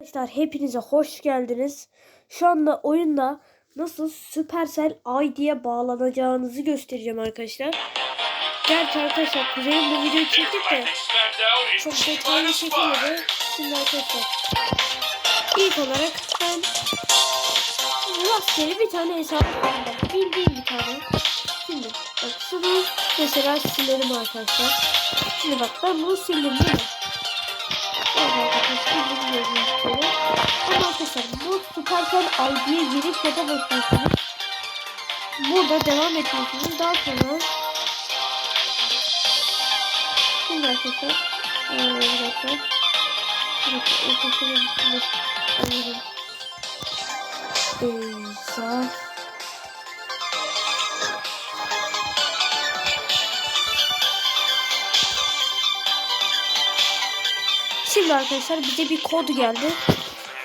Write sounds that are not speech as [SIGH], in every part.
Arkadaşlar hepinize hoş geldiniz. Şu anda oyunda nasıl Supercell ID'ye bağlanacağınızı göstereceğim arkadaşlar. Gerçi arkadaşlar kuzenim bu videoyu çektik de çok detaylı çekemedi. Şimdi arkadaşlar ilk olarak ben rastgele bir tane hesap aldım. Bildiğim bir tane. Şimdi bak şunu mesela silelim arkadaşlar. Şimdi bak ben bunu sildim değil mi? Evet gördüğünüz gibi. Ama arkadaşlar bu Supercell ID'ye girip chat'e basıyorsunuz. Burada devam ediyorsunuz. Daha sonra Şimdi arkadaşlar ee, bir dakika. Bir dakika. Ortasına bir dakika. Anladım. Ee, Şimdi arkadaşlar bize bir kod geldi.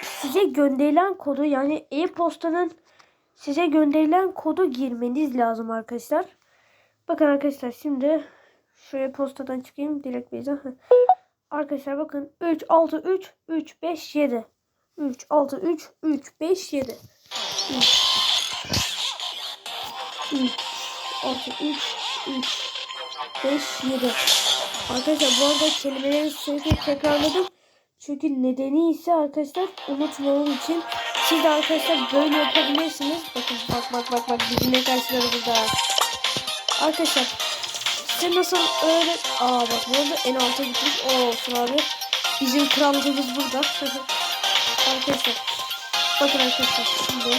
Size gönderilen kodu yani e-postanın size gönderilen kodu girmeniz lazım arkadaşlar. Bakın arkadaşlar şimdi şöyle postadan çıkayım direkt Beyza. Arkadaşlar bakın 3 6 3 3 5 7. 3 6 3 3 5 7. 3 3 6 3 3 5 7. Arkadaşlar bu arada kelimeleri sürekli tekrarladım. Çünkü nedeni ise arkadaşlar unutmamam için siz de arkadaşlar böyle yapabilirsiniz. Bakın bak bak bak bak bizimle karşılarımızda. Arkadaşlar size nasıl öğret... Aa bak bu arada en alta gitmiş. O olsun abi. Bizim krallığımız burada. [LAUGHS] arkadaşlar. Bakın arkadaşlar şimdi.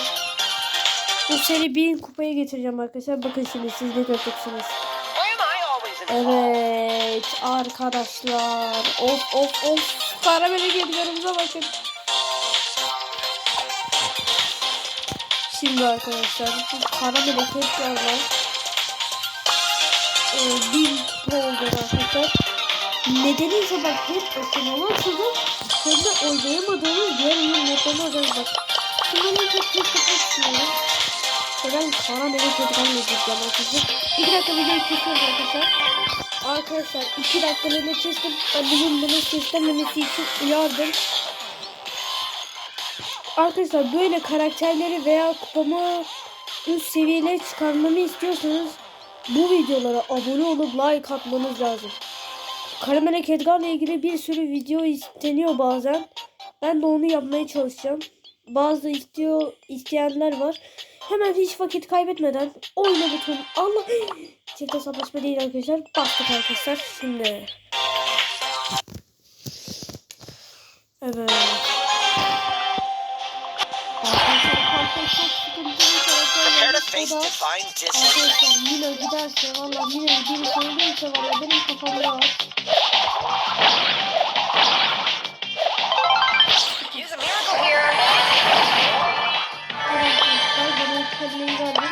Bu seri bin kupaya getireceğim arkadaşlar. Bakın şimdi siz ne göreceksiniz. Evet arkadaşlar. Of of of. Karamele geliyorumuza bakın. Şimdi arkadaşlar bu karamele tekrarla e, bin oldu arkadaşlar. Nedeni ise bak hep okumalı açıldı. Hem de oynayamadığımız diğer modlarını alacağız bak. Şimdi ben çok çok çok istiyorum. Ve ben karamele tekrarla gideceğim arkadaşlar. İki dakika videoyu kesiyoruz arkadaşlar. Arkadaşlar 2 dakikalığına kestim. Annemin bana için uyardım. Arkadaşlar böyle karakterleri veya kupamı üst seviyelere çıkarmamı istiyorsanız bu videolara abone olup like atmanız lazım. Karamelek Edgar'la ilgili bir sürü video isteniyor bazen. Ben de onu yapmaya çalışacağım. Bazı istiyor isteyenler var. Hemen hiç vakit kaybetmeden oyna buton. Allah çift hesaplaşma değil arkadaşlar. Bastık arkadaşlar. Şimdi. Evet. Arkadaşlar karşıya çok sıkıntılı bir karakter Prepare to gelmiş. face O da divine dissonance. arkadaşlar Mino giderse valla Mino'yu biri söyleyince valla benim kafamda var. Ben kelimeyi verdim.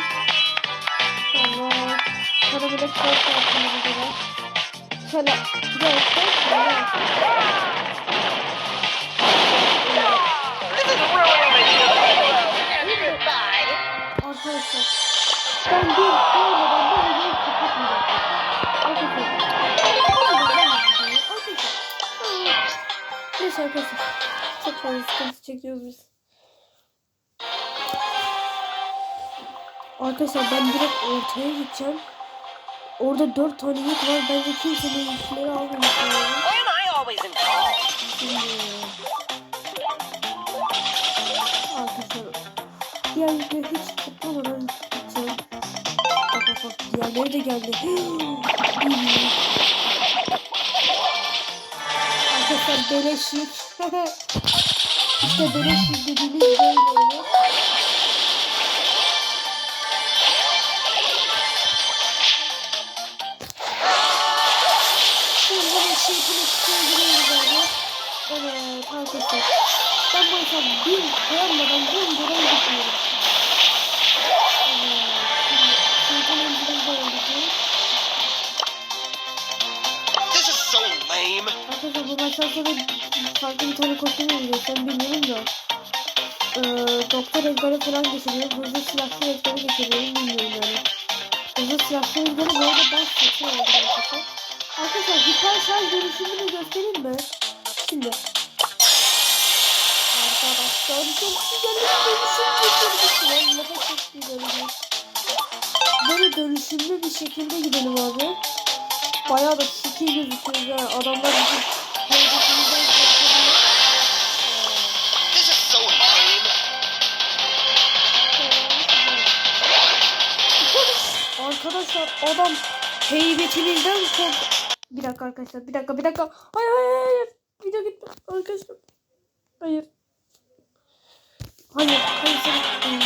Sonra para bile kol tarafını videoda. Şöyle giderse böyle This is ruining my Goodbye. Arkadaşlar ben bir olmadan bu videoyu kapatmayacağım. Arkadaşlar. Neyse arkadaşlar. Çok fazla sıkıntı çekiyoruz biz. Arkadaşlar ben direkt ortaya gideceğim. Orada dört tane yük var. Bence kimsenin yükleri almamış. Arkadaşlar diğer yükleri hiç toplamadan gideceğim. Bak bak bak diğerleri de geldi. [GASPS] Arkadaşlar beleş yük. [LAUGHS] işte beleş yük dediğiniz böyle. Şimdi şeytan önceden de öldüreceğiz. This is so lame. Arkadaşlar bu maçtan sonra farklı bir tane kostüm oluyor. Sen bilmiyorum da. Ee, doktor Edgar'ı falan geçiriyorum. Hızlı silahlı Edgar'ı geçiriyorum. Bilmiyorum yani. Hızlı silahlı Edgar'ı bu arada ben aldım arkadaşlar. Arkadaşlar hiper şarj dönüşümünü göstereyim mi? Şimdi. Arkadaşlar çok güzel bir dönüşüm çok güzel. Böyle dönüşümlü bir şekilde gidelim abi. Bayağı da şekil gözüküyoruz yani. Adamlar bizim lame. Arkadaşlar adam heybetimizden kork... Bir dakika arkadaşlar bir dakika bir dakika. Hayır hayır, hayır. Video gitme arkadaşlar. Hayır. Hayır hayır sen... Hmm.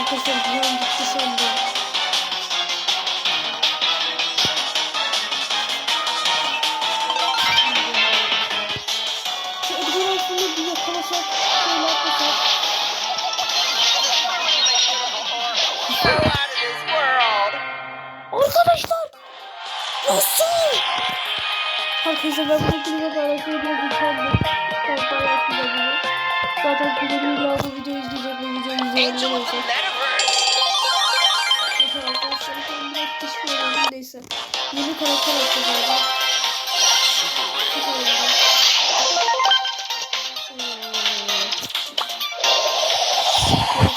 Arkadaşlar bir an gitti sandım. Şu Edgar aslında bir yakalasak şöyle atlasak. Arkadaşlar nasıl? Arkadaşlar ben bunu klima paylaşmayı biraz utandım. Ben paylaşmayacağım bunu. Zaten kulübüyle bu videoyu izleyecek ve videoyu izleyenler olacak. Neyse arkadaşlar ben biraz pişmiyorum neyse. Yeni karakter. Hmm.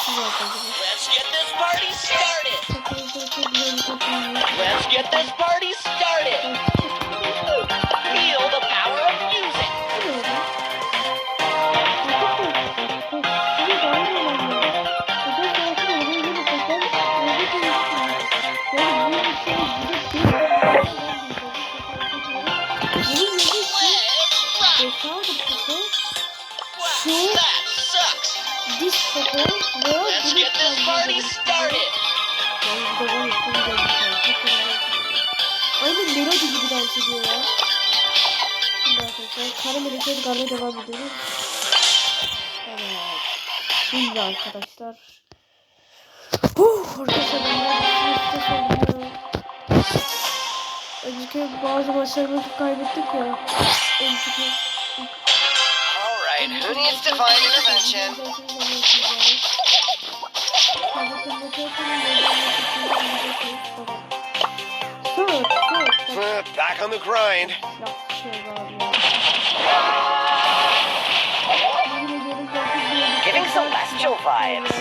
Siz arkadaşlar. Let's get this party started. Let's get this party started. Aynen melodi gibi dans ediyor ya. Şimdi arkadaşlar kara melodi galiba devam ediyoruz. Evet. Şimdi arkadaşlar. Huh, arkadaşlar ya. Önceki bazı maçlarımızı kaybettik ya. Önceki All right, who needs divine intervention? Back on the grind. Giving celestial vibes.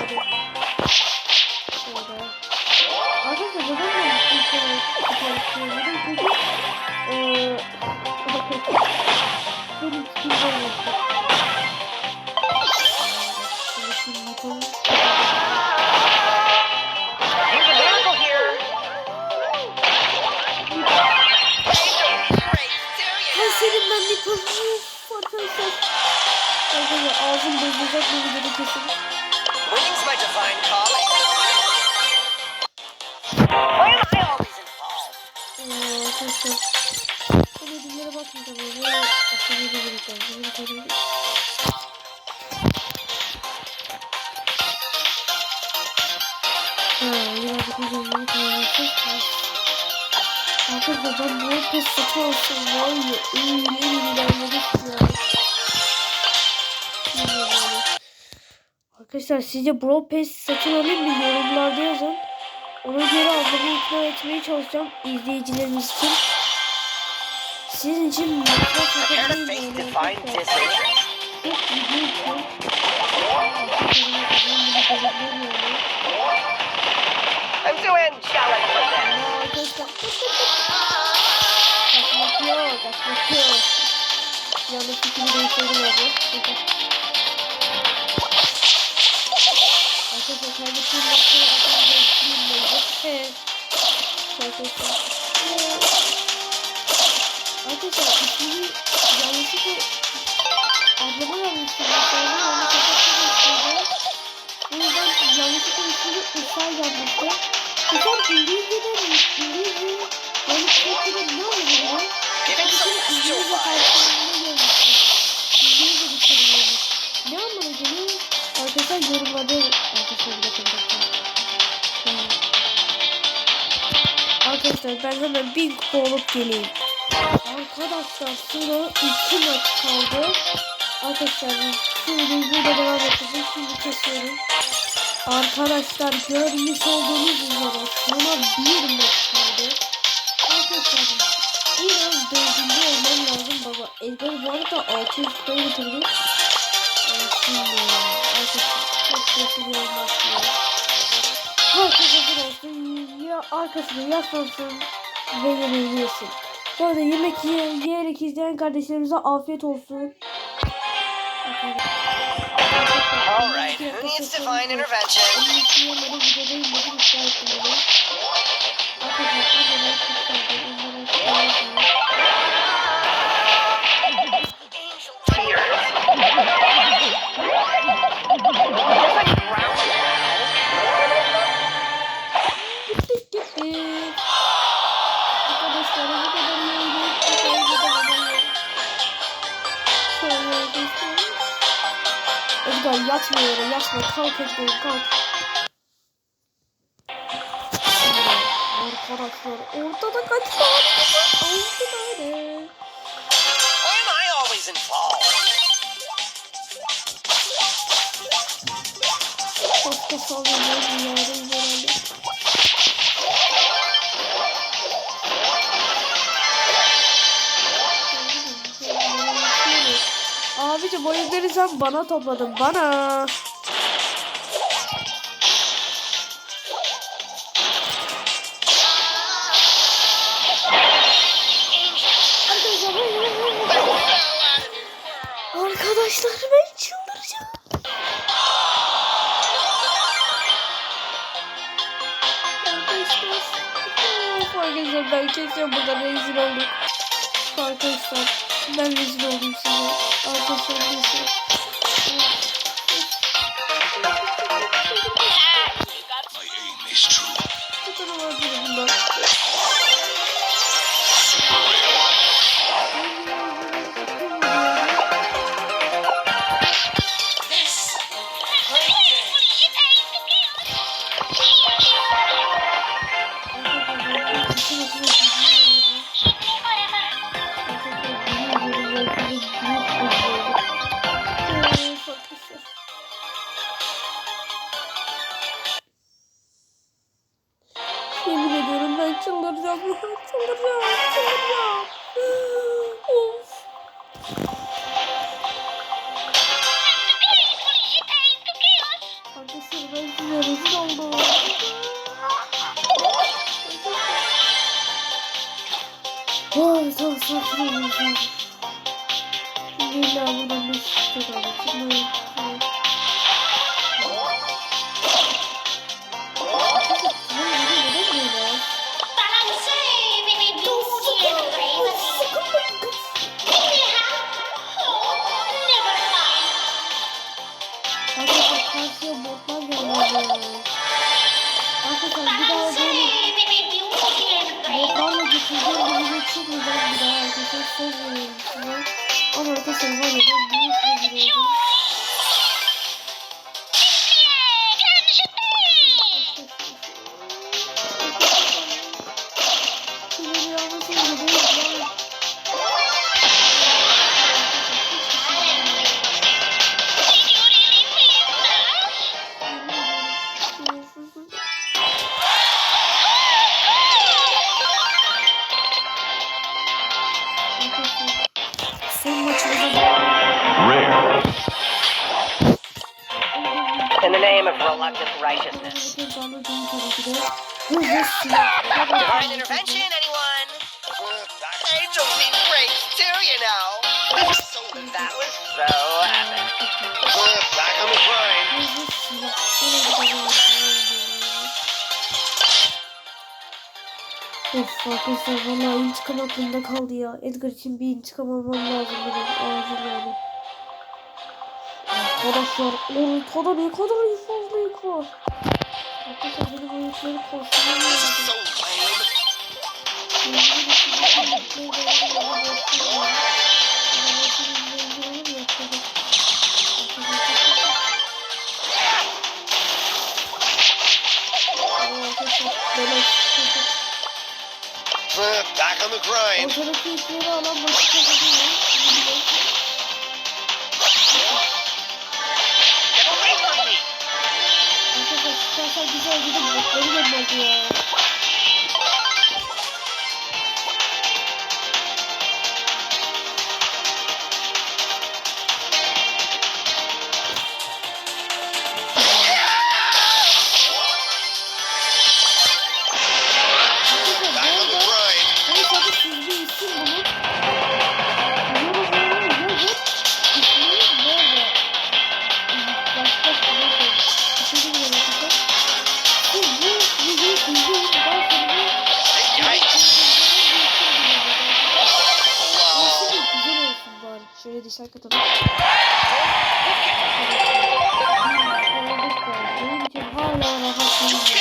I always involved? Ee, arkadaşlar. Bu ödüllere bakmayacağım. Böyle aşağıya da vereceğim. Bunu koyayım. Ha, birazcık videoyu koyacağız. Arkadaşlar ben bu pes satı olsun var ya öyle ilerledik ya. Bilmiyorum. Arkadaşlar sizce Brawl Pass satın alayım mı yorumlarda yazın. Ona göre ablamı ikna etmeye çalışacağım izleyicilerimiz için. Sizin için face yapabilirim. I'm too angelic for arkadaşlar. Kaçmak yok, kaçmak yok. Yanlış fikrini değiştirdim abi. Arkadaşlar noktayı aklımda etkileyin He. Arkadaşlar. Arkadaşlar ismini yanlışlıkla ablama vermiştim. Sonra onu istedim. O yüzden yanlışlıkla ismini Usay yazmıştı. Usay İngilizce'de Yorumlarda arkadaşlar bir dakika. Arkadaşlar ben hemen bir kupa geleyim. Arkadaşlar sonra iki maç kaldı. Arkadaşlar videoyu burada devam edeceğiz. Şimdi kesiyorum. Arkadaşlar görmüş olduğunuz üzere sonra bir maç kaldı. Arkadaşlar biraz dördüncü olmam lazım baba. Edgar bu arada 600 kupayı bitirdi. sesi başlıyor. Herkes hazır olsun. Ya arkasına yaslansın ve yesin. Bu arada yemek yiye, yiyerek izleyen kardeşlerimize afiyet olsun. All right, who needs divine intervention? Edgar yatma yere yatma. Kalk Edgar kalk. Arkadaşlar ortada kaç tane var? Altı tane. Why am I always involved? Başka sağlayacağız dünyadayız herhalde. Abicim oyunları sen bana topladın bana. Arkadaşlar ben çıldıracağım. Arkadaşlar ben kesin burada rezil oldum. Arkadaşlar ben rezil oldum size. My aim is true. Arkadaşlar karşıya botlar gelmedi. Arkadaşlar bir daha böyle botlarla getireceğim bir video çıkmayacak bir daha arkadaşlar söz veriyorum size. Ama arkadaşlar var ya ben büyük bir video reluctant righteousness. Divine intervention, anyone? Angels need praise too, you know. So that was so epic. Back on the. Of arkadaşlar valla intikam aklımda kaldı ya. Edgar için bir intikam almam lazım benim acil yani. Arkadaşlar ortada ne kadar iyi fazla yük var. Arkadaşlar benim o yükleri koşturmam lazım. So lame. Uh, Back on the grind. Arkadaşlar güzel gidip botları gönderdi ya. Aşağı kata bak. Benim için hala rahat You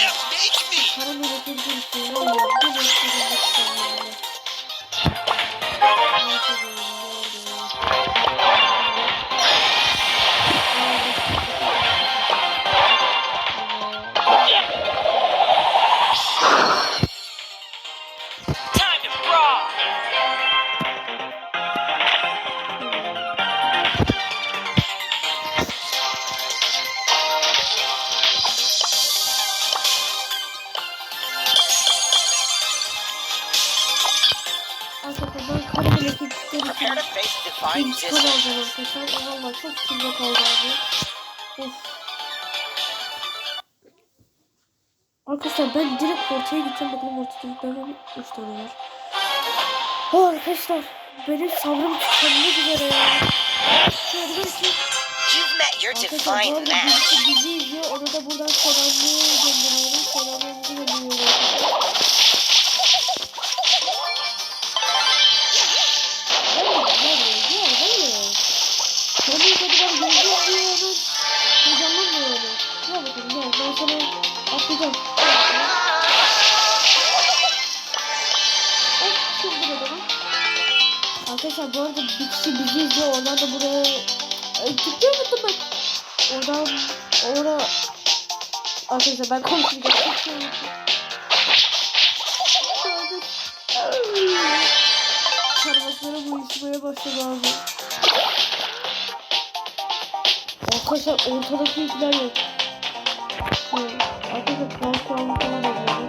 intikam distance. alacağım arkadaşlar. Valla çok kirli kaldı abi. Of. Arkadaşlar ben direkt ortaya gideceğim. Bakalım ortada ben 3 tane var. Oh, arkadaşlar benim sabrım tükenmek üzere ya. Şöyle bir şey. You've met your divine match. bizi izliyor. Ona da buradan selamını gönderiyorum. Bir kişi bizi izliyor. Oradan da buraya... Ay, Türkçe unuttum ben. Oradan... Orada... Arkadaşlar ben konuşmayacağım. Türkçe unuttum. Ay. Parmaklarım uyuşmaya başladı abi. Arkadaşlar ortadaki ipler yok. Hı, Arkadaşlar kan kan falan oluyor.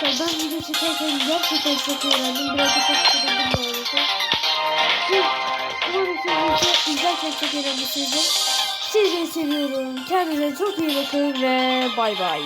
Arkadaşlar ben video çekerken gerçekten çok öğrendim. Biraz da çok sıkıldım arada. Siz umarım siz izlerken çok öğrenmişsinizdir. Sizleri seviyorum. Kendinize çok iyi bakın ve bay bay.